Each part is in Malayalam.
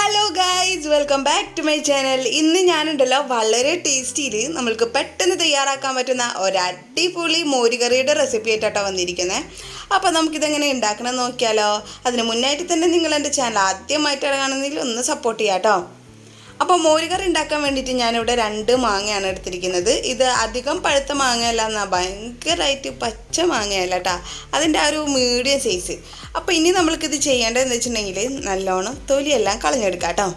Hello guys welcome back to my channel ഇന്ന് ഞാനുണ്ടല്ലോ വളരെ ടേസ്റ്റിയിൽ നമ്മൾക്ക് പെട്ടെന്ന് തയ്യാറാക്കാൻ പറ്റുന്ന ഒരു അടിപൊളി മോരുകറിയുടെ റെസിപ്പി ആയിട്ടാണ് വന്നിരിക്കുന്നത് അപ്പോൾ നമുക്കിതെങ്ങനെ ഉണ്ടാക്കണം നോക്കിയാലോ. അതിന് മുന്നായിട്ട് തന്നെ നിങ്ങൾ എന്റെ ചാനൽ ആദ്യമായിട്ടാണ് കാണുന്നതിൽ ഒന്ന് സപ്പോർട്ട് ചെയ്യാം കേട്ടോ അപ്പോൾ മോരുകറി ഉണ്ടാക്കാൻ വേണ്ടിയിട്ട് ഞാനിവിടെ രണ്ട് മാങ്ങയാണ് എടുത്തിരിക്കുന്നത്. ഇത് അധികം പഴുത്ത മാങ്ങയല്ല എന്നാൽ ഭയങ്കരമായിട്ട് പച്ച മാങ്ങയല്ല കേട്ടോ അതിന്റെ ആ ഒരു മീഡിയം സൈസ്. അപ്പോൾ ഇനി നമ്മൾക്കിത് ചെയ്യേണ്ടതെന്ന് വെച്ചിട്ടുണ്ടെങ്കിൽ നല്ലോണം തൊലിയെല്ലാം കളഞ്ഞെടുക്കാം കേട്ടോ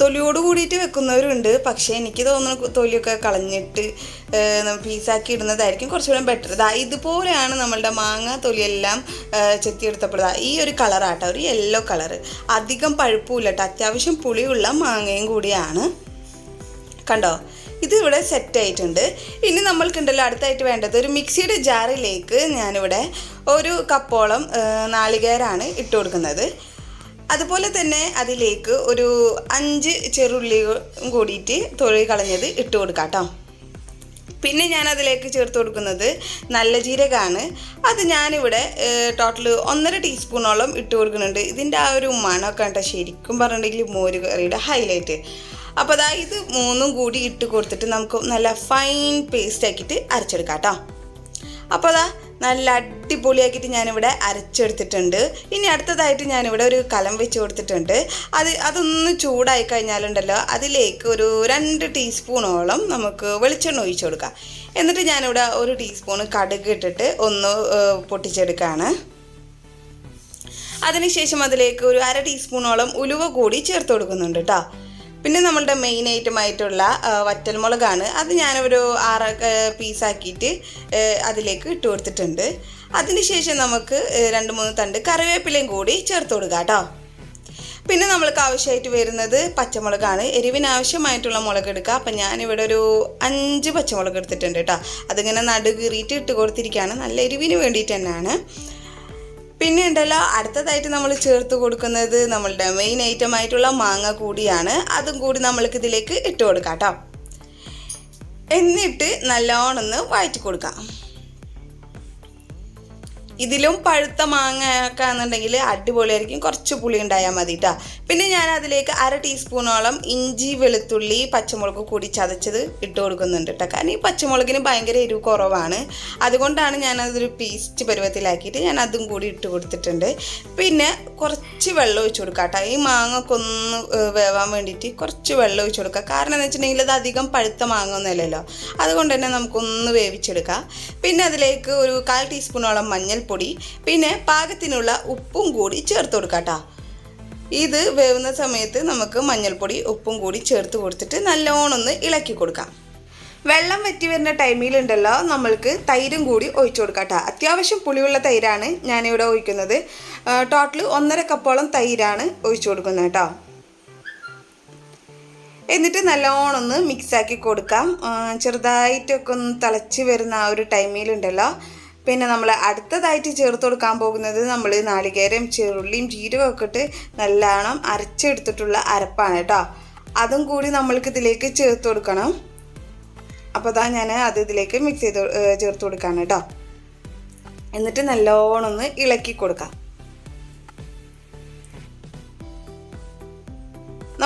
തൊലിയോട് കൂടിയിട്ട് വെക്കുന്നവരുണ്ട്. പക്ഷേ എനിക്ക് തോന്നുന്നു തൊലിയൊക്കെ കളഞ്ഞിട്ട് പീസാക്കി ഇടുന്നതായിരിക്കും. കുറച്ചുകൂടെ ബെറ്റർ ഇതാ ഇതുപോലെയാണ് നമ്മളുടെ മാങ്ങ തൊലിയെല്ലാം ചെത്തിയെടുത്തപ്പോൾ ദാ ഈ ഒരു കളറാട്ടോ ഒരു യെല്ലോ കളർ അധികം പഴുപ്പുമില്ല കേട്ടോ അത്യാവശ്യം പുളിയുള്ള മാങ്ങയും കൂടിയാണ്. കണ്ടോ? ഇതിവിടെ സെറ്റ് ആയിട്ടുണ്ട്. ഇനി നമ്മൾക്കുണ്ടല്ലോ അടുത്തായിട്ട് വേണ്ടത് ഒരു മിക്സിയുടെ ജാറിലേക്ക് ഞാനിവിടെ ഒരു കപ്പോളം നാളികേരാണ് ഇട്ട് കൊടുക്കുന്നത്. അതുപോലെ തന്നെ അതിലേക്ക് ഒരു അഞ്ച് ചെറുള്ളി കൂടിയിട്ട് തൊഴിൽ കളഞ്ഞത് ഇട്ട് കൊടുക്കാം കേട്ടോ പിന്നെ ഞാൻ അതിലേക്ക് ചേർത്ത് കൊടുക്കുന്നത് നല്ല ജീരകമാണ് അത് ഞാനിവിടെ ടോട്ടൽ ഒന്നര ടീസ്പൂണോളം ഇട്ട് കൊടുക്കുന്നുണ്ട്. ഇതിന്റെ ആ ഒരു മണമൊക്കെ കേട്ടോ ശരിക്കും പറഞ്ഞിട്ടുണ്ടെങ്കിൽ മോര് കറിയുടെ ഹൈലൈറ്റ് അപ്പോൾ അതാ ഇത് മൂന്നും കൂടി ഇട്ട് കൊടുത്തിട്ട് നമുക്ക് നല്ല ഫൈൻ പേസ്റ്റ് ആക്കിയിട്ട് അരച്ചെടുക്കാം കേട്ടോ. അപ്പോൾ അതാ നല്ല അടിപൊളിയാക്കിയിട്ട് ഞാനിവിടെ അരച്ചെടുത്തിട്ടുണ്ട്. ഇനി അടുത്തതായിട്ട് ഞാനിവിടെ ഒരു കലം വെച്ച് കൊടുത്തിട്ടുണ്ട്. അത് അതൊന്ന് ചൂടായി കഴിഞ്ഞാലുണ്ടല്ലോ അതിലേക്ക് ഒരു രണ്ട് ടീസ്പൂണോളം നമുക്ക് വെളിച്ചെണ്ണ ഒഴിച്ചു കൊടുക്കാം. എന്നിട്ട് ഞാനിവിടെ ഒരു ടീസ്പൂൺ കടുക് ഇട്ടിട്ട് ഒന്ന് പൊട്ടിച്ചെടുക്കുകയാണ് അതിനുശേഷം അതിലേക്ക് ഒരു അര ടീസ്പൂണോളം ഉലുവ കൂടി ചേർത്ത് കൊടുക്കുന്നുണ്ട് കേട്ടോ പിന്നെ നമ്മളുടെ മെയിൻ ഐറ്റമായിട്ടുള്ള വറ്റൽമുളകാണ്. അത് ഞാനൊരു ആറ് പീസാക്കിയിട്ട് അതിലേക്ക് ഇട്ട് കൊടുത്തിട്ടുണ്ട്. അതിനുശേഷം നമുക്ക് രണ്ട് മൂന്ന് തണ്ട് കറിവേപ്പിലയും കൂടി ചേർത്ത് കൊടുക്കുക കേട്ടോ. പിന്നെ നമ്മൾക്ക് ആവശ്യമായിട്ട് വരുന്നത് പച്ചമുളകാണ്. എരിവിന് ആവശ്യമായിട്ടുള്ള മുളക് എടുക്കുക അപ്പം ഞാനിവിടെ ഒരു അഞ്ച് പച്ചമുളക് എടുത്തിട്ടുണ്ട് കേട്ടോ. അതിങ്ങനെ നടുകീറിയിട്ട് ഇട്ട് കൊടുത്തിരിക്കുകയാണ്. നല്ല എരിവിന് വേണ്ടിയിട്ട് തന്നെയാണ്. പിന്നെ ഉണ്ടല്ലോ അടുത്തതായിട്ട് നമ്മൾ ചേർത്ത് കൊടുക്കുന്നത് നമ്മളുടെ മെയിൻ ഐറ്റം ആയിട്ടുള്ള മാങ്ങ കൂടിയാണ്. അതും കൂടി നമ്മൾക്ക് ഇതിലേക്ക് ഇട്ട് കൊടുക്കാം കേട്ടോ. എന്നിട്ട് നല്ലോണം ഒന്ന് വഴറ്റി കൊടുക്കാം. ഇതിലും പഴുത്ത മാങ്ങ ഒക്കെ ആണെന്നുണ്ടെങ്കിൽ അടിപൊളിയായിരിക്കും. കുറച്ച് പുളി ഉണ്ടായാൽ മതി കേട്ടോ പിന്നെ ഞാൻ അതിലേക്ക് അര ടീസ്പൂണോളം ഇഞ്ചി വെളുത്തുള്ളി പച്ചമുളക് കൂടി ചതച്ചത് ഇട്ട് കൊടുക്കുന്നുണ്ട് കേട്ടോ കാരണം ഈ പച്ചമുളകിന് ഭയങ്കര എരിവ് കുറവാണ്. അതുകൊണ്ടാണ് ഞാൻ അതൊരു പേസ്റ്റ് പരുവത്തിലാക്കിയിട്ട് ഞാൻ അതും കൂടി ഇട്ട് കൊടുത്തിട്ടുണ്ട്. പിന്നെ കുറച്ച് വെള്ളം ഒഴിച്ചു കൊടുക്കുക കേട്ടോ ഈ മാങ്ങൊക്കെ ഒന്ന് വേവാൻ വേണ്ടിയിട്ട് കുറച്ച് വെള്ളം ഒഴിച്ചു കൊടുക്കുക കാരണം എന്ന് വെച്ചിട്ടുണ്ടെങ്കിൽ അത് അധികം പഴുത്ത മാങ്ങ ഒന്നുമല്ലല്ലോ അതുകൊണ്ട് തന്നെ നമുക്കൊന്ന് വേവിച്ചെടുക്കാം. പിന്നെ അതിലേക്ക് ഒരു കാൽ ടീസ്പൂണോളം മഞ്ഞൾ മഞ്ഞൾപ്പൊടി പിന്നെ പാകത്തിനുള്ള ഉപ്പും കൂടി ചേർത്ത് കൊടുക്കാട്ടോ ഇത് വേവുന്ന സമയത്ത് നമുക്ക് മഞ്ഞൾപ്പൊടി ഉപ്പും കൂടി ചേർത്ത് കൊടുത്തിട്ട് നല്ലോണം ഒന്ന് ഇളക്കി കൊടുക്കാം. വെള്ളം വറ്റി വരുന്ന ടൈമിലുണ്ടല്ലോ നമ്മൾക്ക് തൈരും കൂടി ഒഴിച്ചു കൊടുക്കാം കേട്ടോ അത്യാവശ്യം പുളിയുള്ള തൈരാണ് ഞാനിവിടെ ഒഴിക്കുന്നത്. ടോട്ടൽ ഒന്നര കപ്പോളം തൈരാണ് ഒഴിച്ചു കൊടുക്കുന്നത് കേട്ടോ എന്നിട്ട് നല്ലോണം ഒന്ന് മിക്സാക്കി കൊടുക്കാം. ചെറുതായിട്ടൊക്കെ ഒന്ന് തിളച്ച് വരുന്ന ആ ഒരു ടൈമിലുണ്ടല്ലോ പിന്നെ നമ്മൾ അടുത്തതായിട്ട് ചേർത്ത് കൊടുക്കാൻ പോകുന്നത് നമ്മൾ നാളികേരം ചെറുള്ളിയും ജീരകമൊക്കെ ഇട്ട് നല്ലോണം അരച്ചെടുത്തിട്ടുള്ള അരപ്പാണ് കേട്ടോ. അതും കൂടി നമ്മൾക്ക് ഇതിലേക്ക് ചേർത്ത് കൊടുക്കണം. അപ്പോൾ അതാ ഞാൻ അത് ഇതിലേക്ക് മിക്സ് ചെയ്ത് ചേർത്ത് കൊടുക്കാണ് കേട്ടോ. എന്നിട്ട് നല്ലോണം ഒന്ന് ഇളക്കി കൊടുക്കാം.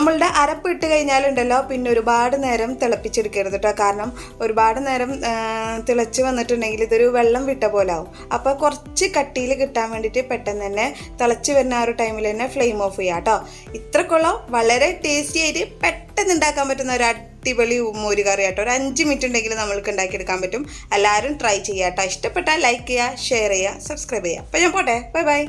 നമ്മളുടെ അരപ്പ് ഇട്ട് കഴിഞ്ഞാലുണ്ടല്ലോ പിന്നെ ഒരുപാട് നേരം തിളപ്പിച്ചെടുക്കരുത് കേട്ടോ കാരണം ഒരുപാട് നേരം തിളച്ച് വന്നിട്ടുണ്ടെങ്കിൽ ഇതൊരു വെള്ളം വിട്ട പോലെ ആവും അപ്പോൾ കുറച്ച് കട്ടിയിൽ കിട്ടാൻ വേണ്ടിയിട്ട് പെട്ടെന്ന് തന്നെ തിളച്ച് വരുന്ന ആ ഒരു ടൈമിൽ തന്നെ ഫ്ലെയിം ഓഫ് ചെയ്യാം കേട്ടോ ഇത്രക്കുള്ള വളരെ ടേസ്റ്റി ആയിട്ട് പെട്ടെന്ന് ഉണ്ടാക്കാൻ പറ്റുന്ന ഒരു അടിപൊളി മോര് കറി കേട്ടോ ഒരു അഞ്ച് മിനിറ്റ് ഉണ്ടെങ്കിൽ നമ്മൾക്ക് ഉണ്ടാക്കിയെടുക്കാൻ പറ്റും. എല്ലാവരും ട്രൈ ചെയ്യാം കേട്ടോ ഇഷ്ടപ്പെട്ടാൽ ലൈക്ക് ചെയ്യുക ഷെയർ ചെയ്യുക സബ്സ്ക്രൈബ് ചെയ്യുക അപ്പോൾ ഞാൻ പോട്ടെ. Bye bye